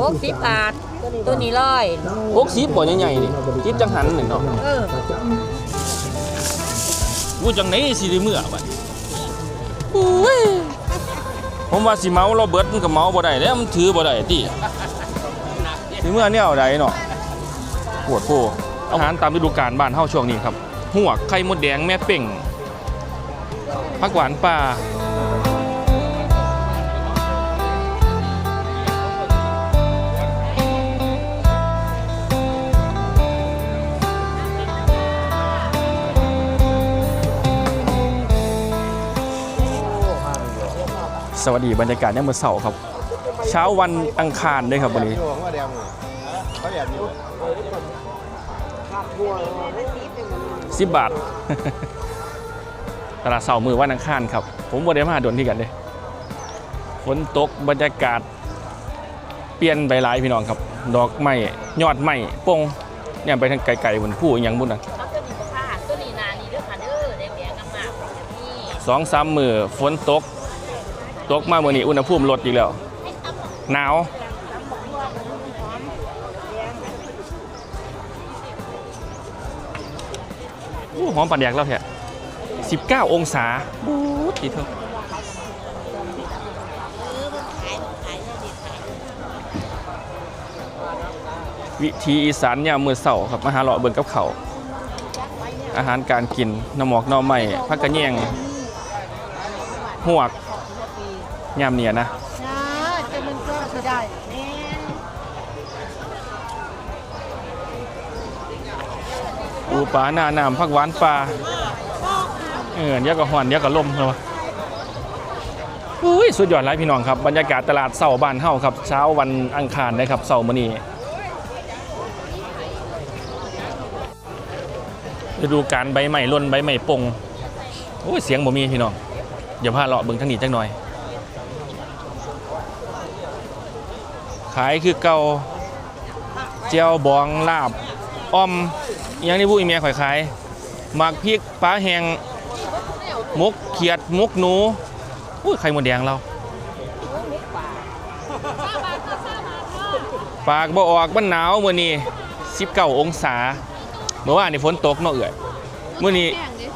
หกสิบบาทตัวนี้ร้อยพวกซีปล่อยใหญ่ๆนี่จิบจังหันหนึ่งเนาะเออกูจังไหนสิได้เมื่อบัดอุ้ยผมว่าสิเมาเราเบิดมันก็เมาบ่ได้แล้วมันถือบ่ได้ติสิเมื่อแนวใดเนาะปวดโพอาหารตามฤดูกาลบ้านเฮาช่วงนี้ครับหัวกไข่มดแดงแม่เป่งผักหวานป่า วัสดีบรรยากาศยามมื้อเช้าครับ เช้าวันอังคารเด้ครับวันนี้เขาแดงเขาแดงอยู่สิบบาทตลาดเสาร์มือวันอังคารครับ ผมบ่ได้มาโดนที่กันเลยฝนตกบรรยากาศ เปลี่ยนไปหลายพี่น้องครับ ดอกไม้ยอดไม้ปงเนี่ยไปทางไกลๆบนผู้อหยังบุญนะเอาตัวนี้บ่ค่ะตัวนี้นานี่เด้อค่ะเด้อแดงๆงามๆแบบนี้สองสามมือฝนตก ตกมาเมื่อนี้อุณหภูมิลดอีกแล้ว หนาวอู้หอมปันแดกแล้วแท้19 องศาบู๊ดดีเถอะวิธีอีสานยามมือเสาร์ครับมาหาเลาะเบิ่งกับเขาอาหารการกินน้ำหมอกน้อไม้ผักกระแยงหวก ยามเนี่ยนะจ้าจะมันก็จะได้แม่ปูปลาหน้าน้ำผักหวานปลาเออเดี๋ยวก็หอนเดี๋ยวก็ลมเลยวะอุ้ยสุดยอดหลายพี่น้องครับบรรยากาศตลาดเสาร์บ้านเฮาครับ เช้าวันอังคารนะครับเสาร์มื้อนี้ฤดูการใบใหม่ล่นใบใหม่ปงโอ้ยเสียงบ่มีพี่น้องอย่าพาเลาะเบิ่งทางนี้จักหน่อยายคือเก่าเจียวบองลาบอ้อมอหยังที่ผู้อีเมียข่อยขายหมักพริกปลาแห้งมกเขียดมกหนูอุ้ยไข่หมดแดงเราปากบ่ออกมันหนาวมื้อนี้19องศาเมื่อวานนี่ฝนตกเนาะเอื่อยมื้อนี้แห้งเด้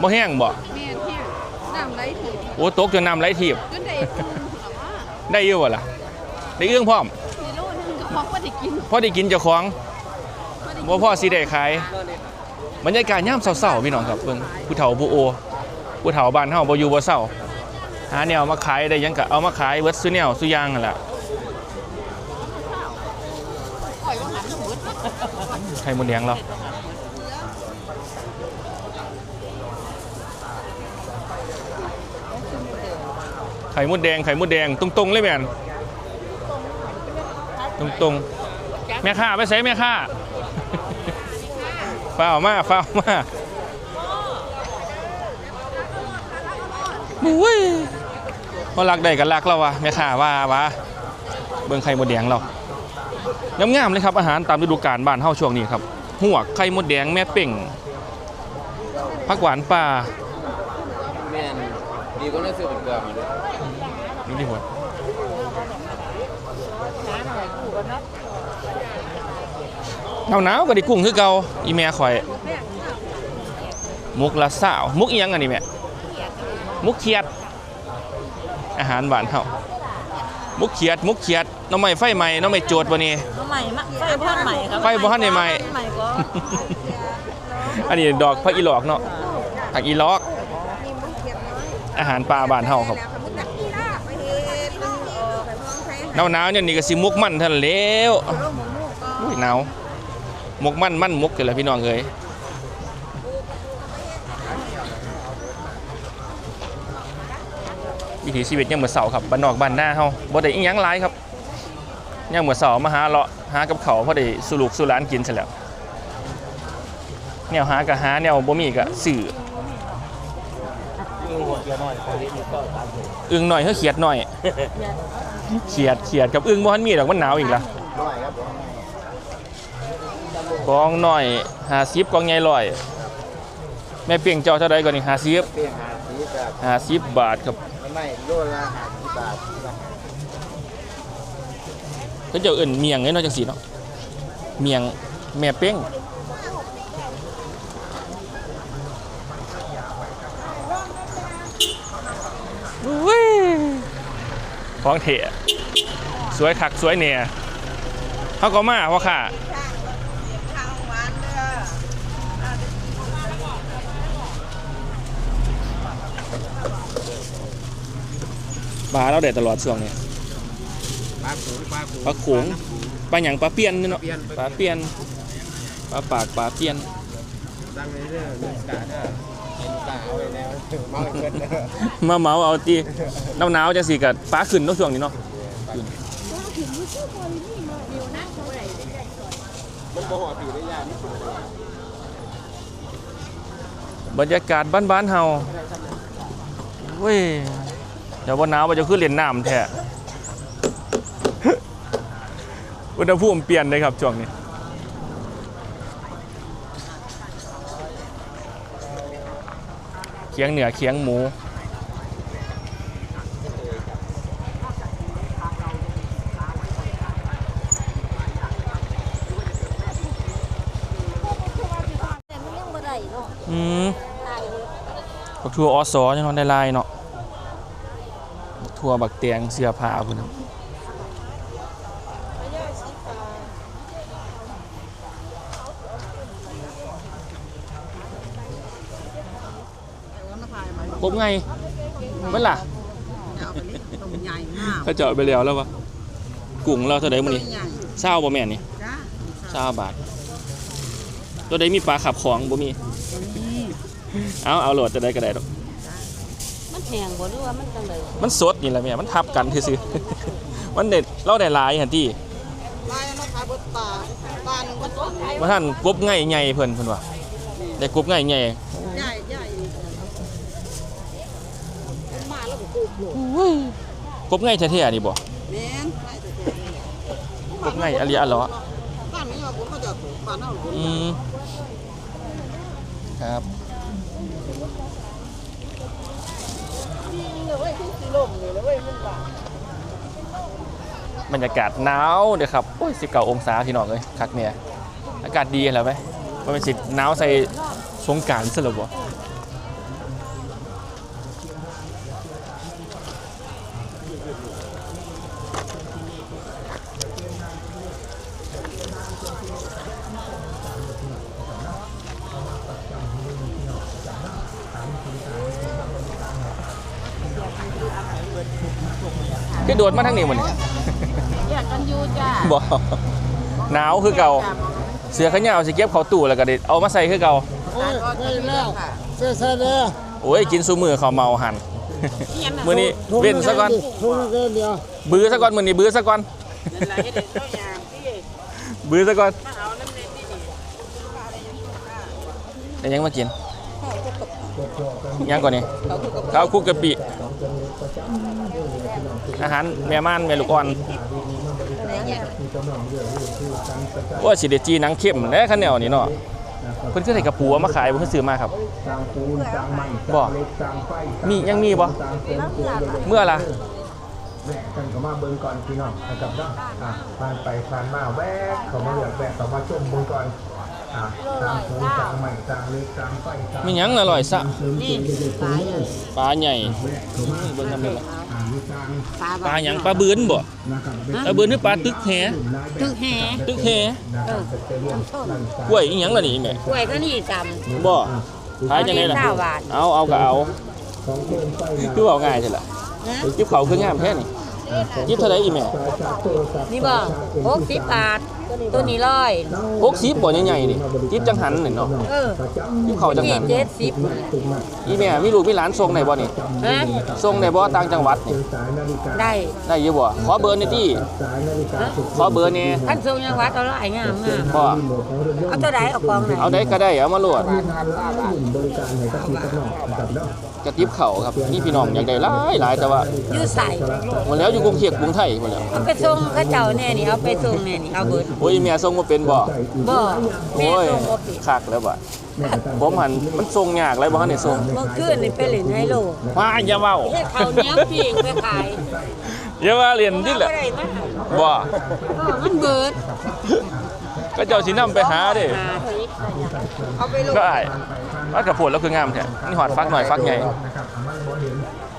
บ่แห้งบ่แม่นแห้งน้ำไหลถึงโอ้ตกจนน้ำไหลทีบจนได้ปูหรอว่าได้อยู่บ่ล่ะได้เอื้องพร้อม กิโลนึงพอได้กินพอได้กินเจ้าของบ่พ่อสิได้ขายบรรยากาศย่ำเศร้าๆพี่น้องครับเบิ่งผู้เฒ่าผู้โอผู้เฒ่าบ้านเฮาบ่อยู่บ่เศร้าหาแนวมาขายได้ยังก็เอามาขายเบิดซุแนวซุอยางนั่นละปล่มันสมมุติไข่มดแดงเราไข่มดแดงไข่มดแดงตรงๆเลยแม่น ตรงๆแม่ค้าไปใส่แม่ค้าฟ้าวมาฟ้าวมาอุ้ยพอรักได้กันรักเราวะแม่ค้าว่าวะเบิ่งไข่มดแดงเรางามๆเลยครับอาหารตามฤดูกาลบ้านเฮาช่วงนี้ครับหัวกไข่มดแดงแม่เป่งผักหวานป่าแม่นดีก็ได้ซื้อเป็นเกลือมาด้วยนี่ที่หัว หนาวๆก็ไดิกุ้งคือเก่าอีแม่ข่อย มุกละสาวมุกอีหยังอันนี้แม่มุกเขียด อาหารบ้านเฮามุกเขียด มุกเขียดหน้องใหม่ไฟใหม่น้องใหม่โจดบ่นี่เอาใหม่มาไฟบ่ทันใหม่ครับไฟบ่ทันได้ใหม่ ใหม่ก็อันนี้ดอกผักอีหลอกเนาะผักอีหลอก อาหารปลาบ้านเฮาครับหนาวหนาวๆเนี่ยนี่ก็สิมุกมันเท่านั้นแหล้วอุ้ยหนาว มุกมั่นมั่นมุกกันแหละพี่น้องเอ้ยวิถีชีวิตยังเหมือนเสาครับบ้านนอกบ้านหน้าเฮาบ่ได้อีหยังหลายครับยังเหมือนเสามาหาเลาะหากับเขาพอได้สุลูกสุหลานกินซะแล้วแนวหากะหาแนวบ่มีกะสื่ออึงหน่อยเฮ้ยเขียดหน่อยเขียดเขียดกับอึงบ่ทันมีดอกมันหนาวอีกละ กองหน่อยหาซิบกองใหญ่ลอยแม่เปียงเจ้าเท่าใดก่อนนี่หาซิบเปลี่ยนหาสีแบบหาซิบบาทครับไม่โลละหาสีบาทก็จะเอิ่นเมียงไงเนาะจังสีเนาะเมียงแม่เป้งอุ้ยของเถะสวยคักสวยเนี่ยเขาก็มาพ่อค่ะ ปลาเราได้ตลอดช่วงนี้ปลาโขงปลาโขงปลาโขงปลาหยังปลาเปียนนี่เนาะเปียนปลาเปียนปลาปากปลาเปียนตั้งในเรื่องเรื่องกาเด้อเห็นกาเอาไว้แล้วเมาให้เพิ่นเด้อมาเหมาเอาตีหนาวหนาวๆจะสิกัฟ้าขึ้นเนาะช่วงนี้เนาะมันบ่ฮอดปีได้ยามนี่บรรยากาศบ้านๆเฮาเว้ย เดี๋ยววันหนาวมันจะขึ้นเล่นน้ำแท้อุณหภูมิเปลี่ยนเลยครับช่วงนี้เคียงเหนือเคียงหมูแต่มันยังบ่ได้เนาะอืมตายเลยบักทัวออสอจังนอนได้ลายเนาะ บักทัวบักเตียงเสื้อผ้าพุ่นน่ะครบไงเมื่อล่ะตรงใหญ่มากเขาเจาะไปแล้วแล้ววะกุ้งเราเท่าไดมื้อนี้ใหญ่เศร้าบ่แม่นนี่จ้าเศร้าบาทตัวใดมีปลาขับของบ่มี เอาเอาโหลดจะได้ก็ได้ดอกมัน แห้งบ่หรือว่ามันจังได๋มันสดนี่แหละแม่มันทับกันซื่อๆมันเด็ดเราได้หลายหั่นที่ลายเราขายบนป่าป่าหนึ่งก็ต้นใหญ่ว่าท่านกบไงใหญ่เพิ่นเพิ่นว่าได้กบไงใหญ่ใหญ่ใหญ่มาแล้วก็กูโผล่กบไงแท้ๆนี่บ่แม่นไม่แต่ตัวนี้กบไงอะลีอะเหรอบ้านนี้ว่าผมก็จะบ้านเฮาผมอืมครับ เลยเว้ยที่สิ ลมนี่เลยเว้ยมันว่าบรรยากาศหนาวเดี๋ยครับโอ้ยสิบเก้าองศาพี่น้องเลยคักเนี่ยอากาศดีแล้วไหมมันเป็นสิหนาวใส่สงกรารซะแล้วบ่ คือโดดมาทางนี้หมดนี่อยากกันอยู่จ้าบ่หนาวคือเก่า เสือขยาวสิเก็บเขาตู้แล้วก็เด็ดเอามาใส่คือเก่าโอ้ยได้แล้วเสื้อเสื้อเด้อโอ้ยกินซูมือเขาวเมาหันมื้อนี้เว้นซะก่อนทุ่งเกินเดียวบื้อซะก่อนมื้อนี้บื้อซะก่อนนั่นแหละเฮ็ดให้เจ้าอย่างที่บื้อซะก่อนมาเอาน้ำเน็ตนี่นี่ได้ยังมากินยังก่อนนี่ข้าวคลุกกะปิ อาหารแม่ม่านแม่ลูกอ่อนว่าสิเดจีหนังเข้มแน่คันแนวนี่เนาะเพิ่นคือได้กระปูเอามาขายบ่เพิ่นซื้อมาครับสร้างปูนสร้างไม้บ่สร้างเหล็กสร้างไฟมียังมีบ่สร้างเต็นท์ปูนเลยเมื่อล่ะแวะกันเข้ามาเบิ่งก่อนพี่น้องนะครับเนาะอะผ่านไปผ่านมาแวะเข้ามาเลือกแวะเข้ามาชมเบิ่งก่อนอะสร้างปูนสร้างไม้สร้างเหล็กสร้างไฟสร้างมีหยังอร่อยซะเสริมเติมเด็กๆคนนี้ปลาใหญ่แวะเข้ามาเบิ่งนำเลย ล่ะอ่ามีสร้างปลาหยังปลาบืนบ่นะครับแวะปลาบืนหรือปลาตึกแหตึกแหตึกแหนะครับจะเรียนนั่นสร้างกล้วยอีหยังล่ะนี่แม่กล้วยก็นี่จำบ่ขายจังไดล่ะเก้าบาทเอาเอาก็เอาของเพิ่มไฟนะคือเอาง่ายใช่ล่ะจิบเขาคืองามแท้นี่จิบเท่าไดอีแม่สายชาร์จโทรศัพท์นี่บ่60บาท ตัวนี้ร้อย60บ่ใหญ่ๆนี่จิบจังหันนี่เนาะเออประจำจิบเขาจังนี่หันเจ็ดสิบถูกมากอีแม่มีลูกมีหลานส่งได้บ่นี่ฮะส่งได้บ่ต่างจังหวัดนี่เป็นสายนาฬิกาได้ได้อยู่บ่ขอเบอร์หนี่อยติสายนาฬิกาสุดขอเบอร์แหนี่ท่านทรงยังวัดเอาหลายงามงามบ่เอาเท่าไหร่เอากองไหนเอาได้ก็ได้เอามาโหลดมีงานร้านบริการให้กับพี่กับน้องนะครับเนาะกระติบเขาครับนี่พี่น้องอยากได้หลายหลายแต่ว่าอยู่ใส่หมดแล้วอยู่กรุงเทพกรุงไทยหมดแล้วเอาไปส่งเขาเจ้าแน่นี่เอาไปส่งแน่นี่เอาเบิดโอ้ยแม่ส่งบ่เป็นบ่บ่แม่โอ้ยส่งบ่ปิดคักแล้วบ่ผมหันมันทรงยากเลยบ่ทันได้ทรงเมื่อคืนนี่ไปเล่นไฮโลว่าอย่าเว้าเฮ็ดข้าวเหนียวปิ้งไปขายอย่าว่าเรียนนี่แหละบ่ได้มาบ่เออมันเบิดก็เจ้าสินํไปหาเด้หาเฮ้ยเอาไปลงก็อ้ายว่ากระโพดแล้วคืองามแท้นี่หอดฟักหน่อยฟักใหญ่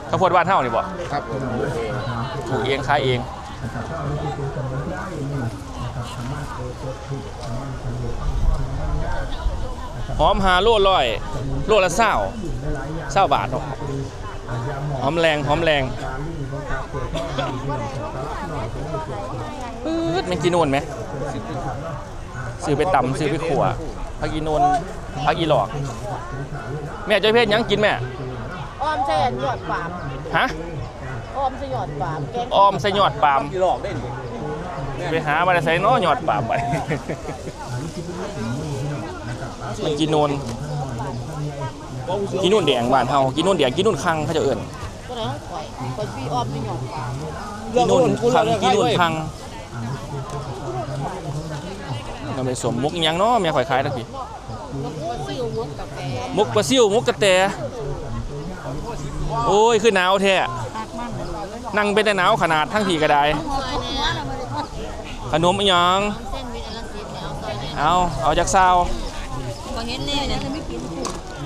ข้าวโพดบ้านเฮานี่บ่ครับผมปลูกเองขายเอง หอมหาโลร้อยโลละเศร้าเศร้าบาทเนาะหอมแรงหอมแรงปื๊ดมันกินโนนไหมซื้อไปตำซื้อไปขั่วพักอีโนนพักอีหลอก แม่เจ้าเพศยังกินแม่อ้อมใส่หยอดปามฮะอ้อมใส่หยอดปามแกงออมใส่ยอดปาล์มกี่หลอกได้ดิไปหามาได้ใส่เน้อยอดปาล์มไป มันกินโนนกินนู่นแดงบ้านเฮากินนู่นแดงกินนู่นคังเขาจะเอิ่นก็เลยต้องข่อยข่อยพี่อ้อมใส่หยอดปามกินนู่นคังกินนู่นคังนำไปสวมมุกอิหยังเนาะแม่ข่อยขายทักพี่ก็ซิ่วมุกกาแฟมุกปลาซิ่วมุกกระแตโอ้ยคือหนาวแท้นั่งเป็นแต่หนาวขนาดทั้งทีก็ได้ซอยเนี่ยขนมอิหยังเส้นวิทย์อลสิทธิ์เนี่ยเอาซอยเนี่ยเอาเอาจากซาว พอเห็นแน่เนี่ยจะไม่กิน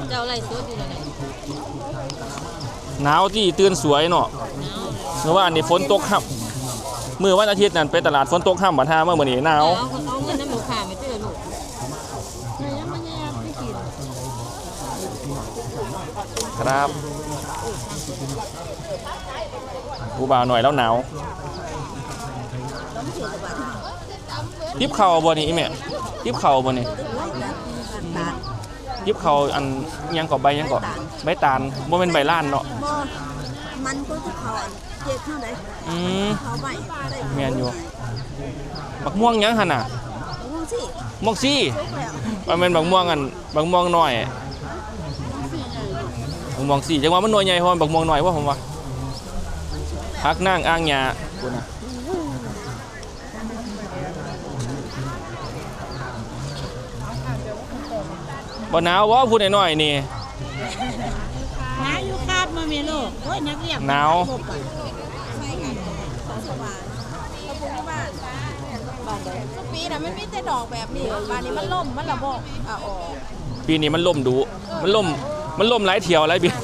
เจ้าไรสดอยู่เลยเนี่ยหนาวที่ตื่นสวยเนาะเมื่อวานนี่ฝนตกค่ำมื่อวันอาทิตย์นั่นไปตลาดฝนตกค่ำบัดหาเมื่อมื้อนี้หนาวเอาเอาเงินน้ำหมูขาไม่เจอลูกเนี่ยยังไม่ยังไม่กินครับกูบ่าวหน่อยแล้วหนาวทิปเข่าบ่นี่อีแม่ทิปเข่าบ่นี่ ทิปเข่าอันอิหยังก็ใบอิหยังก็ใบตาลบ่แม่นใบล้านเนาะบ่มันก็คือเขาอันเจ็ดเท่าไหร่อืมเขาใบได้แม่นอยู่บักม่วงหยังหั่นน่ะรู้สิม่วงซี่มันเป็นบักม่วงอันบักม่วงน้อยบักม่วงซี่จังว่ามันหน่วยใหญ่เพราะมันบักม่วงน้อยว่าผมว่าพักนั่งอ้างยาคุณนะ บ่หนาววะพูดหน่อยๆนี่ หาอยู่คาดมาแม่ลูกโอ้ยนักเรียนหนาวทุกปีนะไม่มีแต่ดอกแบบนี้บานนี้มันล่มมันระบอกอะออกปีนี้มันล่มดู มันล่ม มันล่มหลายเที่ยวหลายปีมัน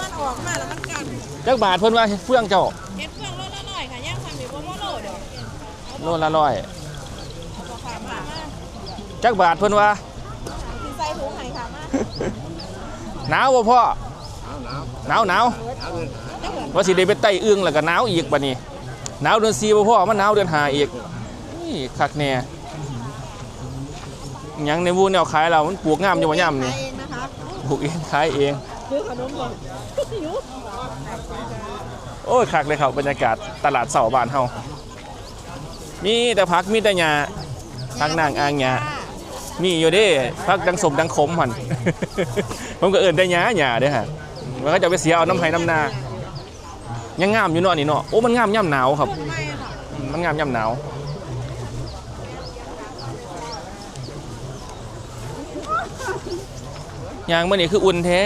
มันออกมาแล้วมันกัดจักบาทเพิ่นว่าเฟื่องเจ้าเห็ดเฟืองโลละร้อยค่ะย่างทำอยู่บนโลเดี๋ยวโลละร้อยบอกค่ะมามาจักบาทเพิ่นว่าสิใส่ ถุงไห้ค่ะมาหนาวบ่พ่อหนาวหนาวว่าสิได้ไปไต่อึ้งแล้วก็หนาวอีกบัดนี้หนาวเดือน4บ่พ่อมันหนาวเดือน5อีกนี่คักแน่หยังในวูแนวขายเรา มันปลูกงามอยู่บ่ย่ํนี่เองนะคะปลูกเองขายเองซื้อขนมก่อนหิวโอ้ยคักเลยครับบรรยากาศตลาดเสาบ้านเฮามีแต่ผักมีแต่หญ้าผักนางอ่างหญ้า มีอยู่เด้ผักดังสมดังขมหั่นผมก็เอิ้นได้หญ้าหญ้าเด้อฮะมันก็จะไปเสียเอาน้ำไห้น้ำนายังงามอยู่เนาะนี่เนาะโอ้มันงามย่ำหนาวครับ มันงามย่ำหนาวยางมื่อนี้คืออุ่นแท้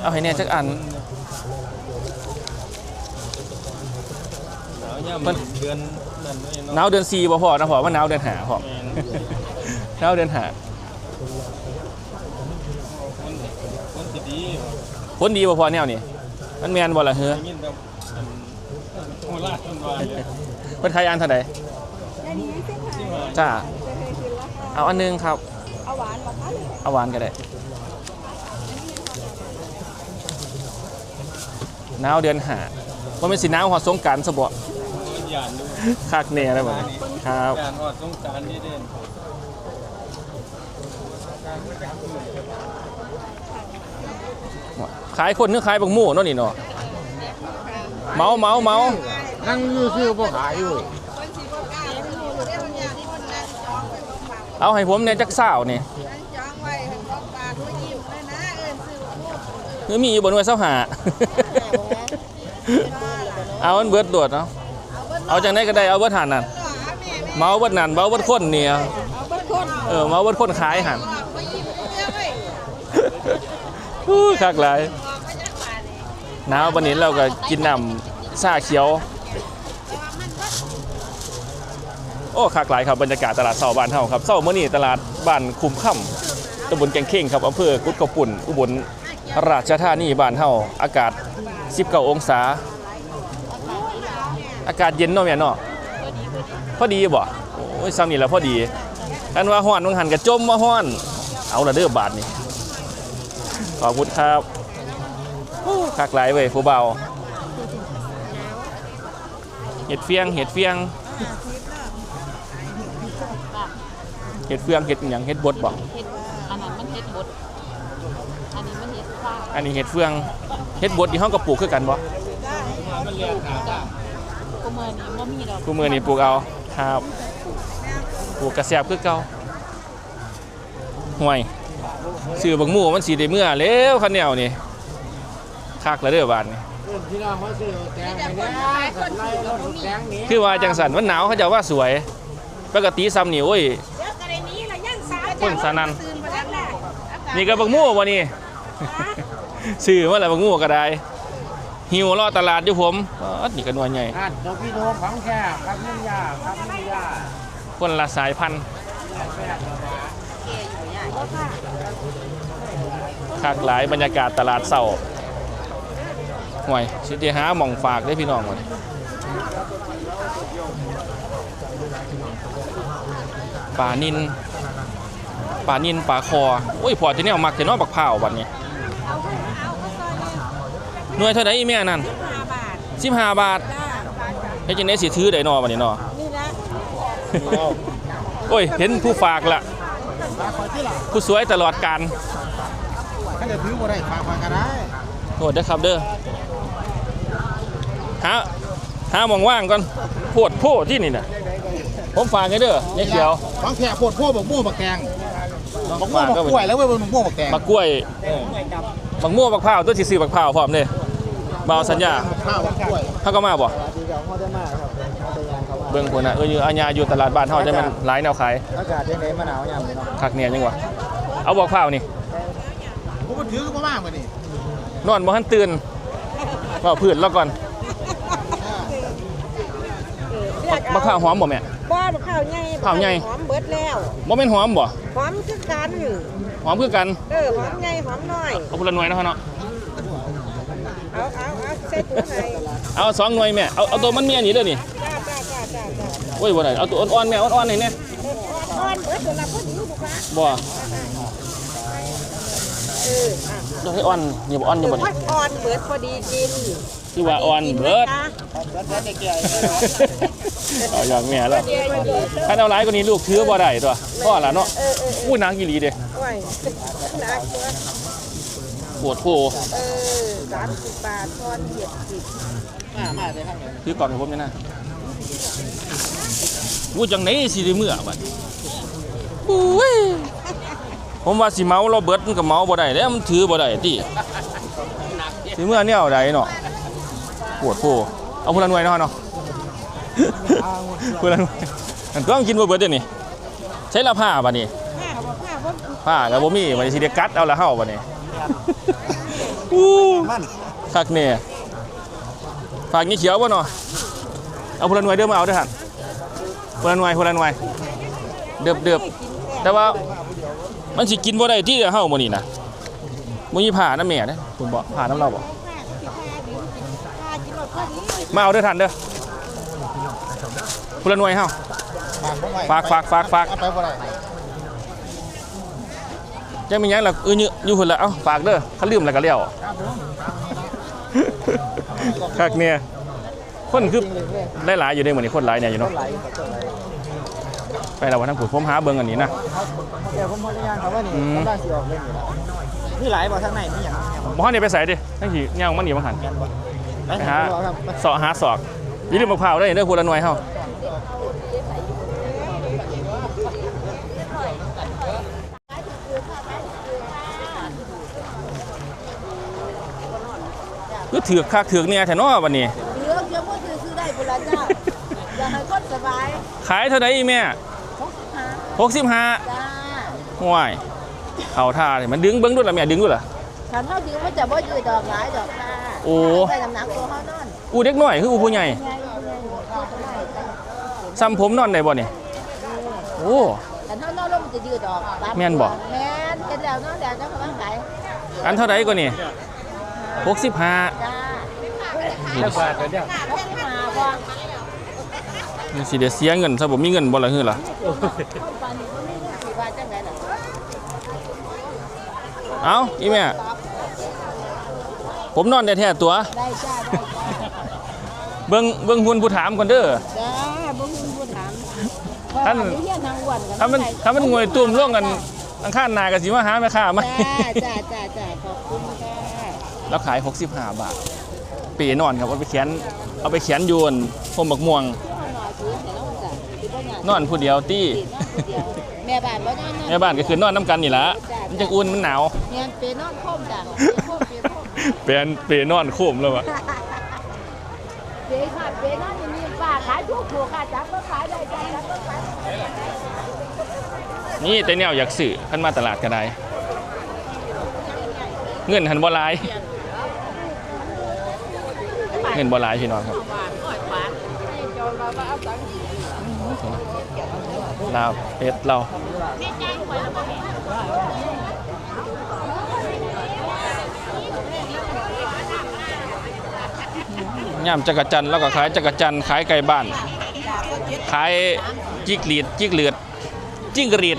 เอาให้แน่จักอันมันเดือนหนาวเดือนสี่บ่พอนะพอว่าหนาวเดือนหาพอ หนาวเดือนหาคนดีบ่พอแนวนี่มันแมนบ่ล่ะเฮ้อเพิ่นขายอันเท่าใดจ้าเอาอันหนึงครับ เอาหวานมาคะเอาหวานก็ได้หนาวเดือนหาว่าเป็นสิหนาวหอดสงกรารสบคักเน่อะไรแบบนี้ครับการอดสงการนี่เด่น ขายคนนึกขายบักหมู่เนาะนี่เนาะเมาเมาเมานั่งอยู่ซื้อบ่ขายอยู่เอาให้ผมเนี่ยจักสาวนี่จองไว้ให้ของปากก็ยิ้มเลยนะเอิ้นซื้อลูกคือมีอยู่บนหน่วยเสาหาเอามันเบิดโดดเนาะเอาจังไดก็ได้เอาเบิดหันนั่นหาแม่แม่เมาเบิดนั่นเมาเบิดคนเนี่ยเอาเบิดคนเออเมาเบิดคนขายหันก็ยิ้ม อู้คักหลายหนาววันนี้เราก็กินน้ำชาเขียว โอ้คักหลายครับบรรยากาศตลาดเสาบ้านเฮาครับเสาเมื่อนี้ตลาดบ้านคุมค่ำตำบลแกงเข่งครับอำเภอกุดกระปุ่นอุบลราชธานีบ้านเฮาอากาศ 19 องศา อากาศเย็นเนาะแม่เนาะพอดีบ่โอ้ยซ้ำนี่แล้วพอดีอันว่าฮ้อนวังหันกระจมมาฮ้อน เอาละเด้อบาทนี่ ขอบคุณครับโอ้คักหลายเว้ยผู้เบาเห็ดเฟียงเห็ดเฟียงเห็ดเฟืองเห็ดหยังเห็ดบดบ่เฮ็ดอันนั้นมันเฮ็ดบดอันนี้มันเฮ็ดฟ้าอันนี้เห็ดเฟืองเห็ดบดที่ห้องกับปลูกคือกันบ่กูมือนี้บ่มีดอกกูมือนี่ปลูกเอาครับปลูกกระแสบคือเก่าห่วย ซื้อบักหมูมันสีได้เมื่อแล้วคันแนวนี่คักแล้วเด้อบาดนี่พี่น้องเขาซื้อแตงไปเนี่ยไล่รถแตงนี้คือว่าจังสันมันหนาวเขาจะว่าสวย ปกติซ้ำนี่โอ้ยเดี๋ยวกรณีละยังสาวคนสานันตื่นมาแล้วแหละนี่ก็บักหมูบ่นี่ซื้อมาแล้วบักหมูก็ได้หิวรอตลาดอยู่ผมอ๋อนี่ก็หน่วยใหญ่อ่านดอกพี่โนของแค่ครับนิยาครับนิยาคนละสายพันธุ์ คักหลายบรรยากาศตลาดเศร้าห่วยสิได้หาหม่องฝากได้พี่น้องก่อนปลานินปลานินปลาคอโอ้ยพอที่นี่เอามักแต่เนอบักพร้าวบัดนี้หน่วยเท่าไหร่อีแม่นั่นห้าบาท15บาทจ้าเฮ็ดจังได๋สิถือได้นอบัดนี้นอนี่นะโอ้ยเห็นผู้ฝากละผู้สวยตลอดการ ถ้าจะถือบ่ได้ฝากมาก็ได้โทษเด้อครับเด้อหาหาหมองว่างก่อนโพดโพดที่นี่น่ะ ผมฝากให้เด้อในเขียวของแค่โพดโพบักม่วงบักแตงบักม่วงบักกล้วยแล้วเว้ยบักม่วงบักแตงบักกล้วยบักม่วงบักพร้าวตัวสิซื้อบักพร้าวพร้อมเด้บ่าวสัญญาข้าวบักกล้วยเฮาก็มาบ่เบิ่งพุ่นน่ะเอออยู่อาญาอยู่ตลาดบ้านเฮาจะมันหลายแนวขายอากาศยังไงมะนาวยามนี้เนาะคักเนี่ยจังวะเอาบักพร้าวนี่ ผมก็ถือก็มากมื้อนี้นอนบ่ทันตื่นเว้าพื้นแล้วก่อนบักบักพร้าวหอมบ่แม่ บ้านข้าวใหญ่ข้าวใหญ่ หอมเบิดแล้วบ่แม่นหอมบ่หอมคือกันหอมคือกันเออหอมใหญ่หอมน้อยเอาพุ่นละหน่วยเนาะเนาะเอาเอาเอาใส่ถุงให้เอาสองหน่วยแม่เอาเอาตัวมันเมียนี่เด้อนี่จ้าจ้าจ้าจ้าจ้าโอ้ยบ่ได้เอาตัวอ่อนๆแม่อ่อนๆนี่แน่อ่อนเบิดตัวละพอดีบุกละบ่ เอออะตัวให้อ่อนนี่บ่อ่อนนี่บ่นี่อ่อนเบิดพอดีกินคือว่าอ่อนเบิดนะเอาอย่างแม่แล้วเดี๋ยวเดี๋ยวถ้าเอาหลายกว่านี้ลูกถือบ่ได้ตัวพ่อล่ะเนาะเออเอออู้หนักอีหลีเด้โอ้ยหนักตัวปวดโพเออสามสิบบาททอนเจ็ดสิบมามาได้ครับถือกล่องให้ผมนี่นะอู้จังไหนสิได้มื้อบัดอุ้ย ผมว่าสิเมาเราเบิดมันก็เมาบ่ได้แล้วมันถือบ่ได้ติสิมื้อแนวใดเนาะปวดโพเอาพุ่นละหน่วยเนาะเนาะพุ่นละหน่วยอันต้องกินบ่เบิดเด้อนี่ใช้ละผ้าบัดนี้ห้าบอกห้าว่าผ้าก็บ่มีบัดนี้สิได้กัดเอาละเฮาบัดนี้อู้คักแน่ฝากนี่เขียวบ่เนาะเอาพุ่นละหน่วยเด้อมาเอาเด้อหั่นพุ่นละหน่วยพุ่นละหน่วยเดือบเดือบแต่ว่า มันสิกินบ่ได้ที่เฮามื้อนี้นะบ่มีผ้านํแม่เด้อผมบอกผ้านํเราบ่ห้ากินหมาเอาเด้อท่านเด้อพลหน่วยเฮาฝากฝากฝากฝากเอาไปบ่ได้จะมีหยังล่ะเอออยู่อยู่พุ่นละเอ้าฝากเด้อเขาลืมแล้วก็แล้วคักเนี่ยคนคือหลายๆอยู่ในหมือนี้คนหลายเนี่ยอยู่เนาะ ไปแล้ววันทั้งผู้ผมหาเบิ่งอันนี้นะเดี๋ยวผมพยายามครับว่านี่อืมกำลังสิออกเล่นอยู่แล้วนี่หลายบ่ทางไหนมีหยังบ่ฮั่นได้ไปใส่ดิทั้งที่ย่างมันนี่บ่หันไปไปหาหาครับเสาะหาศอกอย่าลืมมะพร้าวเด้อเด้อพุ่นละหน่วยเฮาคือถือกคักถือกเนี่ยแท้เนาะบัดนี้เหลือเกี่ยวกับซื้อซื้อได้บุญละจ้าอยากให้คนสบาย ขายเท่าไหร่อีแม่ หกสิบห้า65จ้าห่วยเขาท่าเลยมันดึงเบิ้งด้วยล่ะแม่ดึงด้วยล่ะขันเท่าจริงมันจะบ่ยืดดอกหลายดอกค่ะโอ้ ใส่น้ำหนักตัวเขานอนอูเด็กน้อยคืออูผู้ใหญ่ไงไงเขาจะไม่แต่ซ้ำผมนอนได้บ่นี่โอ้ ขันเท่านอนลงมันจะยืดดอกตาแม่นบ่แม่นเห็นแล้วนอนแล้วจะกำลังกายอันเท่าไหร่ก็นี่65จ้าเลือกบาทตัวเดียวพกมาบ่ นี่สิเดี๋ยวเสียเงินซะบ่มีเงินบ่ล่ะคือล่ะเข้าไปนี่ก็ไม่รู้สิว่าจังไดล่ะเอ้าอีแม่ ผมนอนได้แท้ตัวได้จ้าได้จ้าเบิ่งเบิ่งหุ่นผู้ถามก่อนเด้อจ้าบ่มีผู้ถามท่านว่เฮียนทางอ้วนกันถ้ามันถ้ามันงวยตุ่มร่วงกันอังคารหน้าก็สิมาหาแม่ค้าไหมจ้าจ้าจ้าจ้าขอบคุณค่ะแล้วขาย 65 บาทปีนอนครับเอาไปเขียนเอาไปเขียนอยูนพมบักม่วง นอนผู้เดียวตี้เดียวแม่บ้านบ่นอนนอนแม่บ้านก็คือนอนน้ำกันนี่ละมันจะอุ่นมันหนาวเมียนเปนอนโคมจ้ะโคมเปโคมเปนเปนอนโคมแล้ววะเปค่ะเปนอนอย่างนี้ป้าขายถูกถูกค่ะจับก็ขายได้จ้ะจับก็ขายนี่แต่แนวอยากสื่อขันมาตลาดก็ได้ เงินหันบ่หลายเงินบ่หลายพี่น้องครับ ลาบเป็ดเราย่ำจักรจันทร์แล้วก็ขายจักรจันทร์ขายไก่บ้าน ขายจิกหลีดจิกเหลือดจิ้งกรีด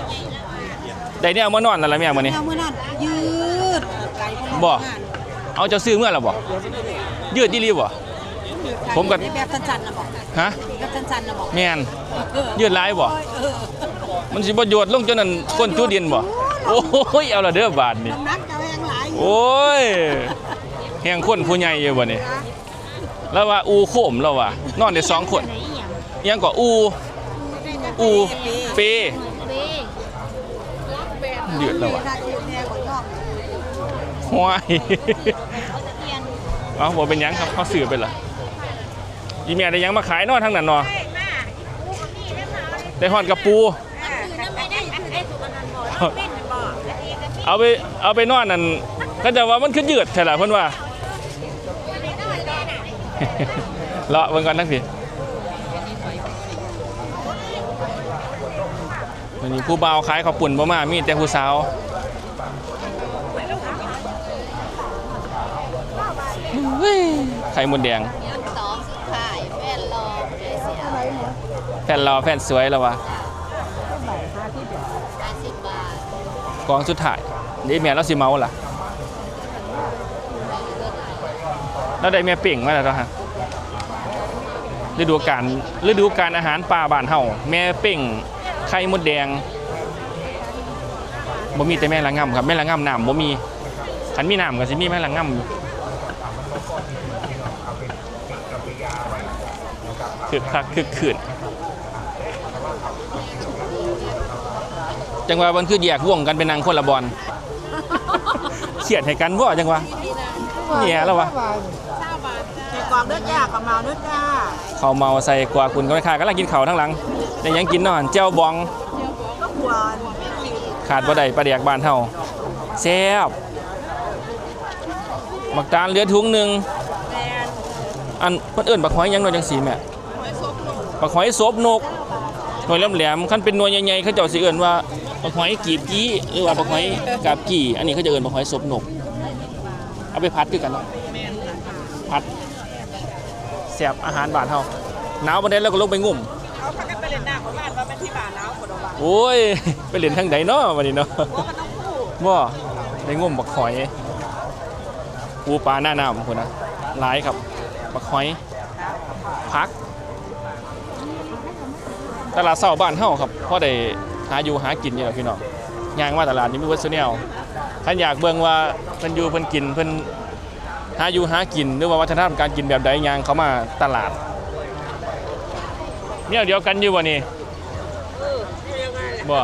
ได้เนี่ยเอามานอนนั่นแหละแม่มื้อนี้เอามื่อนั้นยืดไก่พบ่เอาเจ้าซื้อเมื่อไหร่บ่ยืดดีรีบ่ ผมก็ แบบสั้นๆนะบอกฮะแบบสั้นๆนะบอกแม่นยืดหลายบ่ เออมันสิบ่โยดลงจนนั้นก้นจูดินบ่ โอ้ยเอาละเด้อบาดนี่ น้ำหนักจะแรงหลายโอ้ยแฮงคนผู้ใหญ่อยู่บ่นี่แล้วว่าอูโคมแล้วว่านอนได้สองคนอิหยังก็อูอูเปยืดแล้วว่ะถ้ายืดแน่กว่าย่องห้วย เอาบ่เป็นหยังครับเขาซื้อไปละอี เมียได้หยังมาขายเนอนทั้งนั้นเนาะได้ฮอดกับปู เอาไปเอาไปนอนนั่นก็จะว่ามันคือยืดแท้ล่ะเพิ่นว่า เลาะเบิ่งก่อนทั้งพี่วันนี้ผู้บ่าวขายข้าวปุ่นบ่มามีแต่ผู้สาว ไข่มดแดงสอง แฟนเราแฟนสวยแล้ววะกองสุดท้ายนี่แม่เราสิเมาล่ะแล้วได้แม่เป่งมาแล้วฮะฤดูกาลฤดูกาลอาหารป่าบ้านเฮาแม่เป่งไข่มดแดงบ่มีแต่แม่ละง่ำครับแม่ละง่ำน้ำบ่มีคันมีน้ำก็สิมีแม่ละง่ำคึกคักคึกคืน จังหวะมันคือแยกวงกันเป็นนางคนละบอลเขียดให้กันบ่จังหวะเนี่ยแล้ววะใส่กรอกเด้อจ้ากับเมาเด้อจ้าเขาวเมาใส่กว่าคุณก็ไม่ขาดกำลังกินเขาวทั้งหลังแต่ยังกินเนอนเจ้าบองก็ควรขาดบ่ได้ปลาแดกบ้านเฮาแซ่บบักตาลเหลือถุงหนึ่งอันเพิ่นเอิ้นบักหอยหยังหน่อยจังสีแม่บักหอยซบนกหน่วยแหลมๆคันเป็นหน่วยใหญ่ๆเขาเจ้าสิเอิ้นว่า บักหอยกีบกี้หรือว่าบักหอยกาบกี้อันนี้เขาจะเอิ้นบักหอยซบนก เอาไปพัดคือกันเนาะพัดแซ่บอาหารบ้านเฮาหนาวบ่ได้แล้วก็ลงไปงุ่มเอาพักกันไปเล่นน้ำของบ้านว่าเป็นที่บ้านแล้วคนละบ้านโอ้ย ไปเล่นทางใดเนาะวันนี้เนาะหัวกันต้องคู่ว่าได้งมบักหอยปูปลาหน้าน้ำคนนะหลายครับบักหอยพักตลาดเสาบ้านเฮาครับเพราะได้ หาอยู่หากินนี่แหละพี่น้องย่างมาตลาดนี้มีวัสดุแนวท่านอยากเบิ่งว่าเพิ่นอยู่เพิ่นกินเพิ่นหาอยู่หากินหรือว่าวัฒนธรรมการกินแบบใดย่างเขามาตลาดเนี่ยเดียวกันอยู่บ่นี่บ่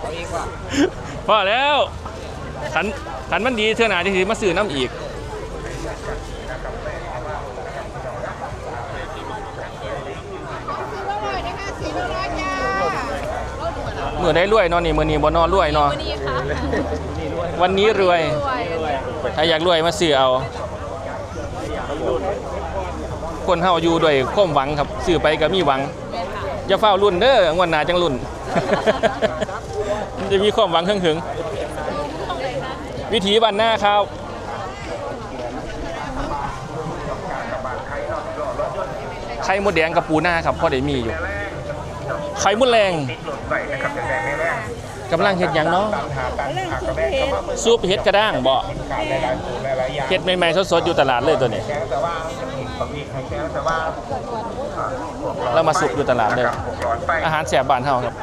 เอาอีกว่าพอแล้วขันขันมันดีเท่าไหร่ที่สิมาซื้อน้ำอีก มือได้รวยเนอนนี่มือนี้บ่นอนรวยเนอนนี่ค่ะวันนี้รวยถ้าอยากรวยมาซื้อเอา คนเฮาอยู่ด้วยความหวังครับซื้อไปก็มีหวังอย่าเฝ้ารุ่นเด้องวดหน้าจังรุ่น จะมีความหวังหึงวิถีบ้านหน้าครับไข่มดแดงกับปูหน้าครับพ่อได้มีอยู่ไข่มดแรง กำลังเห็ดหยังเนาะซุปเห็ดกระด้างบ่เห็ดใหม่ๆสดๆอยู่ตลาดเลยตัวนี้เรามาสุกอยู่ตลาดเลยอาหารแสบบ้านเฮาครับ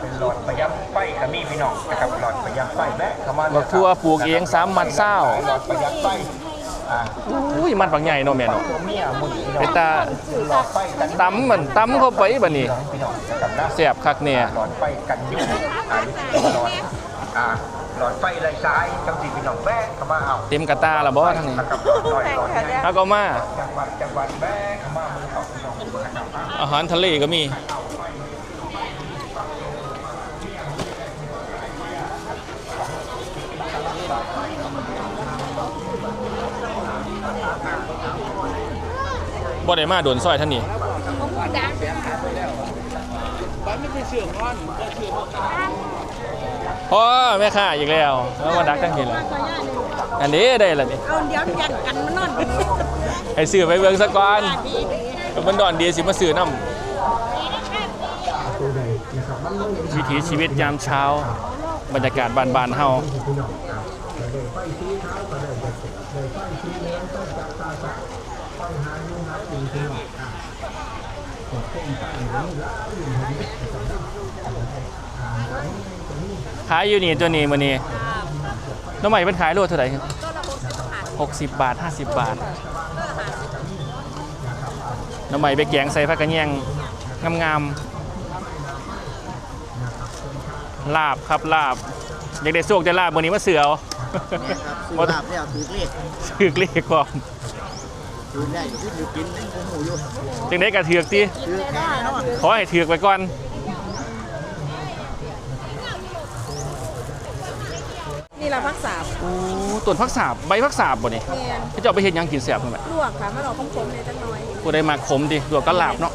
เป็นหลอดประยับไฟกระมี่พี่น้องนะครับหลอดประยับไฟและเข้ามาบักทั่วปลูกเองสามมัดเศร้า หลอดประยับไฟ อ่าอุ้ยมัดบางใหญ่เนาะแม่เนาะตัวเมียมุนพี่น้องไปตาหลอดไฟกันตำเหมือนตำเข้าไปบัดนี้พี่น้องนะครับนะแสบคักเนี่ยหลอดไฟกันยุ่งอ่าหลอดอ่าหลอดไฟลายซ้ายจังสีพี่น้องแม่เข้ามาเอาเต็มกระตาละบ่ทางนี้นะครับหลอดหลอดเนี่ยเอาก็มาจังหวัดจังหวัดแม่เข้ามามือเอาพี่น้องนะครับอาหารทะเลก็มี บ่ได้มาโดนซอยท่านนี่พ่อแม่ค้าอีกแล้วแล้วมาดักตั้งทีแล้วอันนี้ได้ละนี่เอาเดี๋ยวยันกันมันนอนให้ซื้อไปเบิ่งซะก่อนมันดอนดีสิมาซื้อน้ำวิถีชีวิตยามเช้า บรรยากาศบานๆเฮาายุ่งหาปีพี่น้องอ่าขอบคุณท่านนี้ละอื่นเห็นนะครับขายอยู่นี่ตัวนี้มื้อนี้น้องใหม่เป็นขายโลเท่าไหร่ครับ60บาท50บาท น้องใหม่ไปแกงใส่ผักกระเนียงงามๆ ลาบครับลาบ อยากได้โชคได้ลาบมื้อนี้มาเสือเอาซื้อลาบแล้วถือเลข ถือเลขก่อน คือได้คืออยู่กินนั่งหมูอยู่จังได้กระเถือกติถือแค่นอนขอให้เถือกไว้ก่อนนี่ละพักสามโอ้ต้นผักสาบใบผักสาบบ่นี่แม่นพี่เจ้าไปเฮ็ดหยังกินแซ่บเพิ่นบัดลวกค่ะมันออกคมๆเลยจังน่อยผู้ใดมาขมดิลวกก็ลาบเนาะ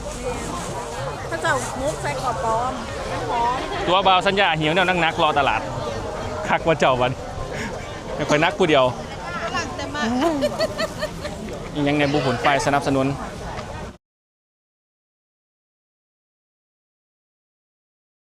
ถ้าเจ้ามุกใส่กรอบปลอมไม่หอมตัวเบาวสัญญาหิวแนวนักนักๆรอตลาดคักว่าเจ้าวันไม่ค่อยนักผู้เดียวหลังแต่มา ยังในบุผลไฟสนับสนุน